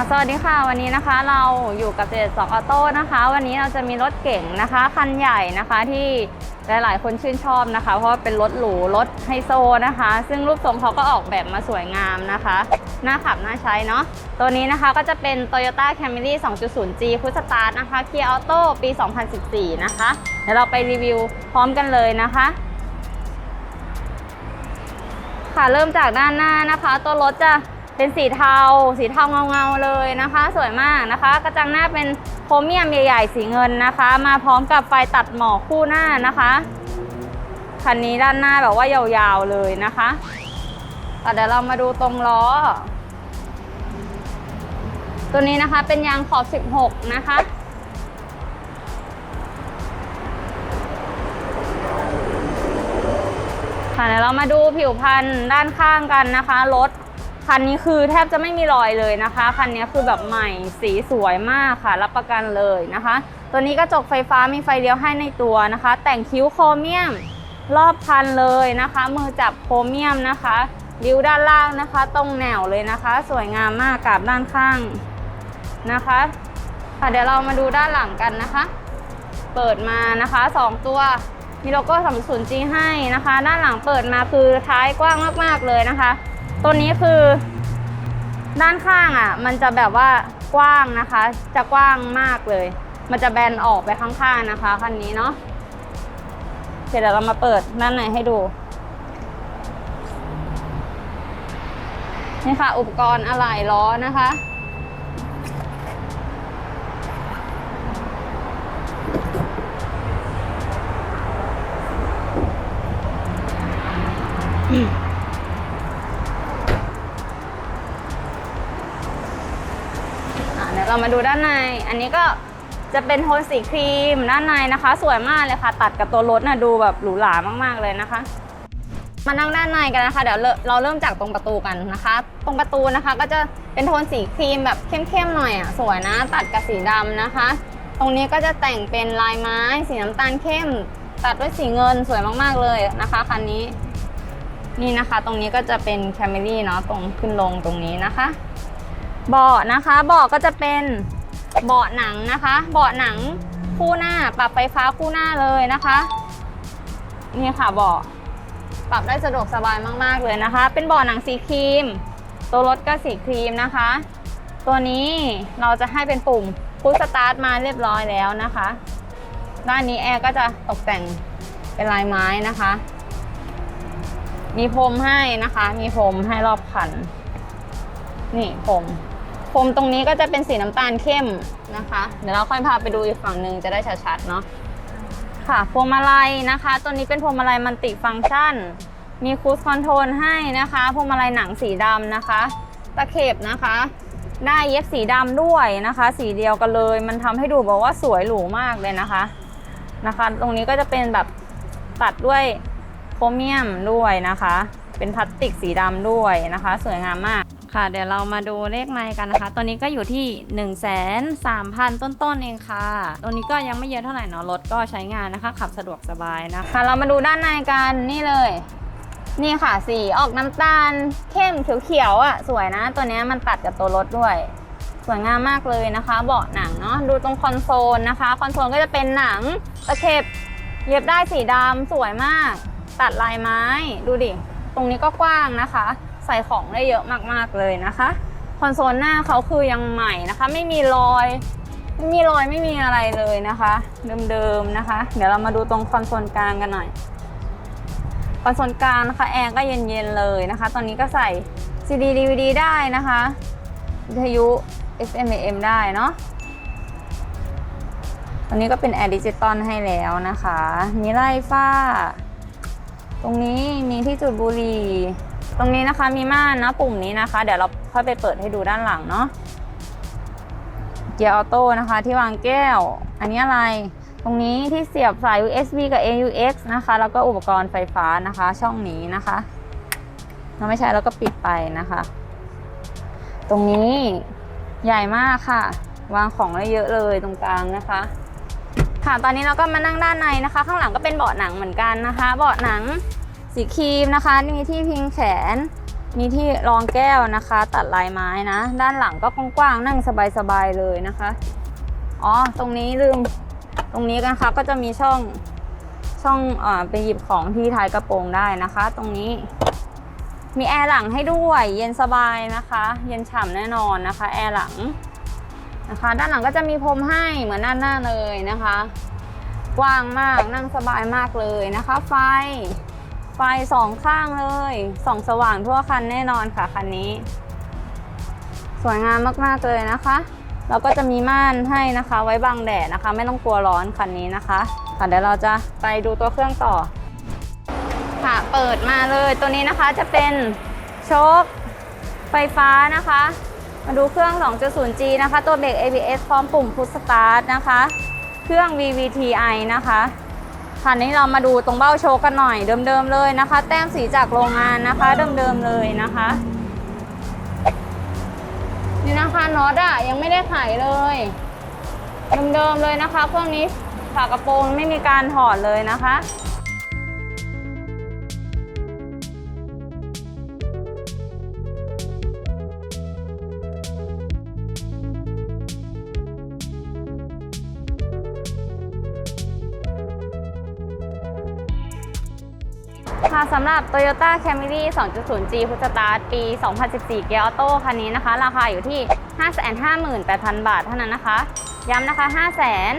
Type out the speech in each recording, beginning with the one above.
ค่ะสวัสดีค่ะ วันนี้นะคะเราอยู่กับเจสองออโต้นะคะ วันนี้เราจะมีรถเก๋งนะคะ คันใหญ่นะคะที่หลาย ๆ คนชื่นชอบนะคะ เพราะว่าเป็นรถหรูรถไฮโซนะคะ ซึ่งรูปทรงเขาก็ออกแบบมาสวยงามนะคะน่าขับน่าใช้เนาะตัวนี้นะคะก็จะเป็น Toyota Camry 2.0G คุสตาร์นะคะเกียร์ออโต้ปี 2014 นะคะ เดี๋ยวเราไปรีวิวพร้อมกันเลยนะคะค่ะเริ่มจากด้านหน้านะคะ ตัวรถจะ เป็นสีเทา สีเทาเงาๆเลยนะคะ สวยมากนะคะ กระจังหน้าเป็นโครเมียมใหญ่ๆ สีเงินนะคะ มาพร้อมกับไฟตัดหมอกคู่หน้านะคะคันนี้ด้านหน้าแบบว่ายาวๆเลยนะคะแต่เดี๋ยวเรามาดูตรงล้อ ตัวนี้นะคะเป็นยางขอบ 16 นะคะ ค่ะเดี๋ยวเรามาดูผิวพรรณด้านข้างกันนะคะรถ คันนี้คือแทบจะไม่มีรอยเลยนะคะ คันนี้คือแบบใหม่สีสวยมากค่ะ รับประกันเลยนะคะ ตัวนี้กระจกไฟฟ้ามีไฟเลี้ยวให้ในตัวนะคะ แต่งคิ้วโครเมียมรอบคันเลยนะคะ มือจับโครเมียมนะคะริ้วด้านล่างนะคะ ตรงแนวเลยนะคะ สวยงามมากกับด้านข้างนะคะค่ะเดี๋ยวเรามาดูด้านหลังกันนะคะ เปิดมานะคะสองตัวมีโลโก้สัมสุนจีให้นะคะ ด้านหลังเปิดมาคือท้ายกว้างมากๆเลยนะคะ ตัวนี้คือด้านข้างอะ มันจะแบบว่ากว้างนะคะ จะกว้างมากเลย มันจะแบนออกไปข้างๆนะคะคันนี้เนาะเดี๋ยวเรามาเปิดด้านในให้ดู นี่ค่ะ อุปกรณ์อะไหล่ล้อนะคะ เรามาดูด้านใน อันนี้ก็จะเป็นโทนสีครีมด้านในนะคะ สวยมากเลยค่ะ ตัดกับตัวรถนะดูแบบหรูหรามากๆเลยนะคะ มานั่งด้านในกันนะคะ เดี๋ยวเราเริ่มจากตรงประตูกันนะคะ ตรงประตูนะคะก็จะเป็นโทนสีครีมแบบเข้มๆหน่อยอะสวยนะ ตัดกับสีดำนะคะ ตรงนี้ก็จะแต่งเป็นลายไม้ สีน้ำตาลเข้ม ตัดด้วยสีเงินสวยมากๆเลยนะคะคันนี้นี่นะคะ ตรงนี้ก็จะเป็นแคมรี่เนาะตรงขึ้นลงตรงนี้นะคะ เบาะนะคะเบาะก็จะเป็นเบาะหนังนะคะ เบาะหนังคู่หน้าปรับไฟฟ้าคู่หน้าเลยนะคะนี่ค่ะเบาะปรับได้สะดวกสบายมาก ๆ เลยนะคะ เป็นเบาะหนังสีครีม ตัวรถก็สีครีมนะคะ ตัวนี้เราจะให้เป็นปุ่มพุชสตาร์ทมาเรียบร้อยแล้วนะคะ ด้านนี้แอร์ก็จะตกแต่งเป็นลายไม้นะคะ มีพรมให้นะคะ มีพรมให้รอบคัน นี่พรม พรมตรงนี้ก็จะเป็นสีน้ำตาลเข้มนะคะ เดี๋ยวเราค่อยพาไปดูอีกฝั่งหนึ่งจะได้ชัดๆเนาะค่ะพวงมาลัยนะคะ ตัวนี้เป็นพวงมาลัยมันติฟังก์ชัน มีคูสคอนโทรลให้นะคะพวงมาลัยหนังสีดำนะคะ ตะเข็บนะคะ ได้เย็บสีดำด้วยนะคะ สีเดียวกันเลย มันทำให้ดูแบบว่าสวยหรูมากเลยนะคะนะคะ ตรงนี้ก็จะเป็นแบบตัดด้วยโครเมียมด้วยนะคะ เป็นพลาสติกสีดำด้วยนะคะ สวยงามมาก ค่ะ เดี๋ยวเรามาดูเลขไมล์กันนะคะ ตัวนี้ก็อยู่ที่1 3 0 0 0ต้นๆเองค่ะ ตัวนี้ก็ยังไม่เยอะเท่าไหร่เนาะรถก็ใช้งานนะคะ ขับสะดวกสบายนะคะ เรามาดูด้านในกันนี่เลย นี่ค่ะสีออกน้ำตาลเข้มเขียวๆอะ สวยนะ ตัวนี้มันตัดกับตัวรถด้วยสวยงามมากเลยนะคะ เบาะหนังเนาะดูตรงคอนโซลนะคะ คอนโซลก็จะเป็นหนังตะเข็บ เย็บได้สีดำสวยมาก ตัดลายไม้ดูดิ ตรงนี้ก็กว้างนะคะ ใส่ของได้เยอะมากๆเลยนะคะ คอนโซลหน้าเขาคือยังใหม่นะคะ ไม่มีรอย ไม่มีรอยไม่มีอะไรเลยนะคะ เดิมๆนะคะ เดี๋ยวเรามาดูตรงคอนโซลกลางกันหน่อย คอนโซลกลางนะคะแอร์ก็เย็นๆเลยนะคะ ตอนนี้ก็ใส่ CD DVD ได้นะคะวิทยุ FM AM ได้เนาะตอนนี้ก็เป็นแอร์ดิจิตอลให้แล้วนะคะ มีไล่ฝ้า ตรงนี้มีที่จุดบุหรี่ ตรงนี้นะคะมีม่านนะปุ่มนี้นะคะ เดี๋ยวเราค่อยไปเปิดให้ดูด้านหลังเนาะเกียร์ออโต้นะคะ ที่วางแก้ว อันนี้อะไร ตรงนี้ที่เสียบสาย USB กับ AUX นะคะ แล้วก็อุปกรณ์ไฟฟ้านะคะ ช่องนี้นะคะ เราไม่ใช้แล้วก็ปิดไปนะคะ ตรงนี้ใหญ่มากค่ะ วางของได้เยอะเลยตรงกลางนะคะ ค่ะตอนนี้เราก็มานั่งด้านในนะคะ ข้างหลังก็เป็นเบาะหนังเหมือนกันนะคะ เบาะหนัง สีครีมนะคะมีที่พิงแขน มีที่รองแก้วนะคะ ตัดลายไม้นะ ด้านหลังก็กว้างๆนั่งสบายๆเลยนะคะ อ๋อตรงนี้ลืมตรงนี้กันคะก็จะมีช่องช่องอ่าไปหยิบของที่ท้ายกระโปรงได้นะคะ ตรงนี้มีแอร์หลังให้ด้วย เย็นสบายนะคะ เย็นฉ่ำแน่นอนนะคะ แอร์หลังนะคะ ด้านหลังก็จะมีพรมให้เหมือนด้านหน้าเลยนะคะ กว้างมากนั่งสบายมากเลยนะคะ ไฟ ไฟสองข้างเลยส่องสว่างทั่วคันแน่นอนค่ะคันนี้ สวยงามมากๆเลยนะคะแล้วก็จะมีม่านให้นะคะ ไว้บังแดดนะคะ ไม่ต้องกลัวร้อนคันนี้นะคะค่ะเดี๋ยวเราจะไปดูตัวเครื่องต่อ ค่ะเปิดมาเลยตัวนี้นะคะจะเป็นโชคไฟฟ้านะคะ มาดูเครื่อง 2.0G นะคะ ตัวเบรก ABS พร้อมปุ่มพุชสตาร์ทนะคะ เครื่อง VVTi นะคะ คันนี้เรามาดูตรงเบ้าโชกกันหน่อย เดิมๆเลยนะคะ แต้มสีจากโรงงานนะคะ เดิมๆเลยนะคะ นี่นะคะน็อตอะยังไม่ได้ไขเลย เดิมๆเลยนะคะพวกนี้ฝากระโปรงไม่มีการถอดเลยนะคะ ค่ะสำหรับ Toyota Camry 2.0G พุทธตาร์ทปี 2014 เกียร์ออโต้คันนี้นะคะ ราคาอยู่ที่ 558,000 บาทเท่านั้นนะคะ ย้ำนะคะ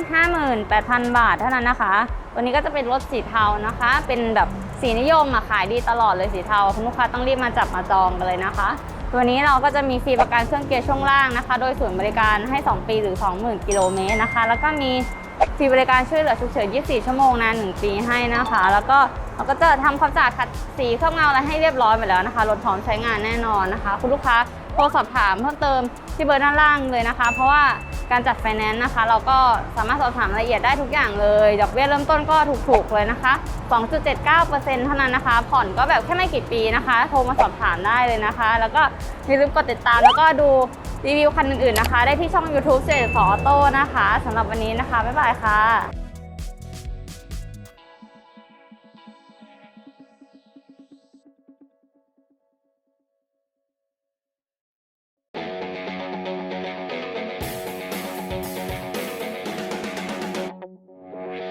558,000 บาทเท่านั้นนะคะ ตัวนี้ก็จะเป็นรถสีเทานะคะ เป็นแบบสีนิยมอะขายดีตลอดเลยสีเทา คุณลูกค้าต้องรีบมาจับมาจองกันเลยนะคะ ตัวนี้เราก็จะมีฟรีประกันเครื่องเกียร์ช่วงล่างนะคะ โดยศูนย์บริการให้ 2 ปีหรือ 20,000 กิโลเมตรนะคะ แล้วก็มีฟรีบริการช่วยเหลือฉุกเฉิน 24 ชั่วโมงนาน 1 ปีให้นะคะ แล้วก็ เราก็จะทำความสะอาดขัดสีเคลือบเงาอะไรให้เรียบร้อยไปแล้วนะคะรถพร้อมใช้งานแน่นอนนะคะ คุณลูกค้าโทรสอบถามเพิ่มเติมที่เบอร์ด้านล่างเลยนะคะ เพราะว่าการจัดไฟแนนซ์นะคะ เราก็สามารถสอบถามรายละเอียดได้ทุกอย่างเลยดอกเบี้ยเริ่มต้นก็ถูกๆเลยนะคะ 2.79%เท่านั้นนะคะ ผ่อนก็แบบแค่ไม่กี่ปีนะคะ โทรมาสอบถามได้เลยนะคะ แล้วก็อย่าลืมกดติดตามแล้วก็ดูรีวิวคันอื่นๆนะคะ ได้ที่ช่อง YouTube เจสออโต้นะคะสำหรับวันนี้นะคะ บ๊ายบายค่ะ